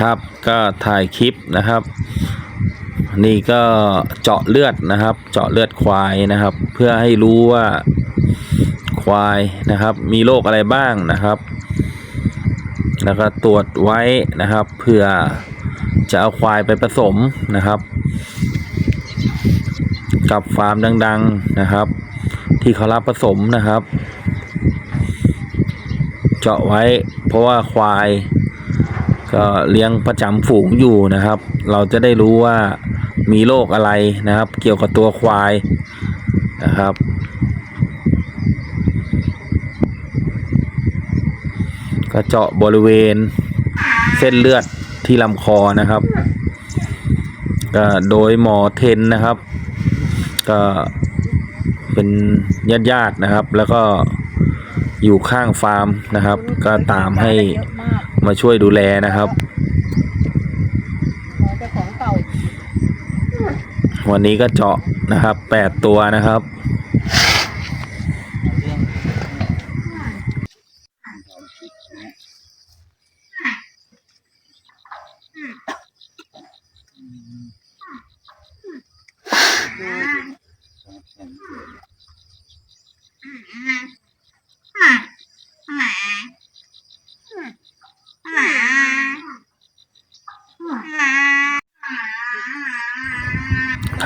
ครับก็ถ่ายคลิปนะครับ นี่ก็เจาะเลือดนะครับ เจาะเลือดควายนะครับ เพื่อให้รู้ว่าควายนะครับ มีโรคอะไรบ้างนะครับ แล้วก็ตรวจไว้นะครับ เพื่อจะเอาควายไปผสมนะครับ กับฟาร์มดัง ๆนะครับ ที่เขารับผสมนะครับ เจาะไว้เพราะว่าควาย ก็เลี้ยงประจำฝูงอยู่นะครับ เราจะได้รู้ว่ามีโรคอะไรนะครับ เกี่ยวกับตัวควายนะครับ ก็เจาะบริเวณเส้นเลือดที่ลำคอนะครับก็โดยหมอเทนนะครับ ก็เป็นญาติญาติๆนะครับ แล้วก็อยู่ข้างฟาร์มนะครับ ก็ตามให้ มากมาช่วยดูแลนะครับหมอเจ้าของเก่าวันนี้ก็เจาะนะครับแปดตัวนะครับ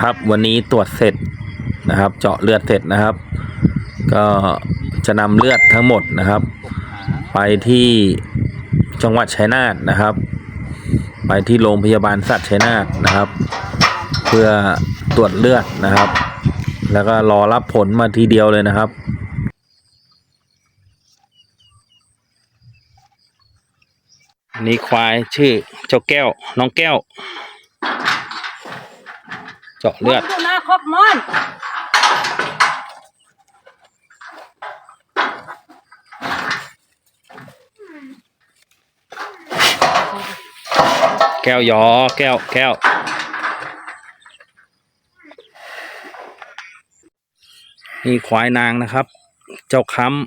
ครับ วันนี้ตรวจเสร็จนะครับ เจาะเลือดเสร็จนะครับ ก็จะนำเลือดทั้งหมดนะครับ ไปที่จังหวัดชัยนาทนะครับ ไปที่โรงพยาบาลสัตว์ชัยนาทนะครับ เพื่อตรวจเลือดนะครับ แล้วก็รอรับผลมาทีเดียวเลยนะครับอันนี้ควายชื่อเจ้าแก้วน้องแก้ว เจาะเลือดดูหน้าครบมอนแก้วยอแก้วแก้วนี่ควายนางนะครับ เจ้าค้ำ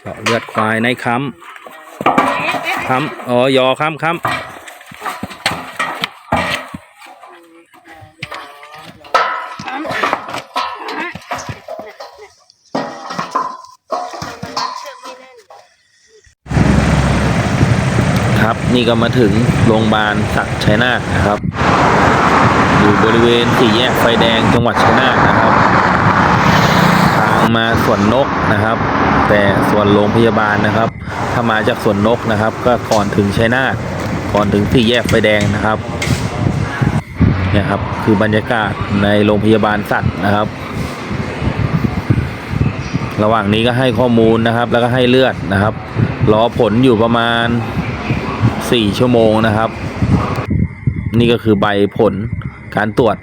เจาะเลือดควายในค้ำค้ำอ๋อยอค้ำค้ำ ครับ นี่ก็มาถึงโรงพยาบาลสัตว์ชัยนาทนะครับ อยู่บริเวณสี่แยกไฟแดงจังหวัดชัยนาทนะครับ ทางมาสวนนกนะครับ แต่ส่วนโรงพยาบาลนะครับ ถ้ามาจากสวนนกนะครับ ก็ก่อนถึงชัยนาทก่อนถึงสี่แยกไฟแดงนะครับเนี่ยครับคือบรรยากาศในโรงพยาบาลสัตว์นะครับ ระหว่างนี้ก็ให้ข้อมูลนะครับ แล้วก็ให้เลือดนะครับ รอผลอยู่ประมาณ สี่ชั่วโมงนะครับ นี่ก็คือใบผลการตรวจ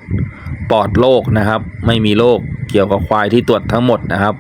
ปลอดโรคนะครับ ไม่มีโรคเกี่ยวกับควายที่ตรวจทั้งหมดนะครับ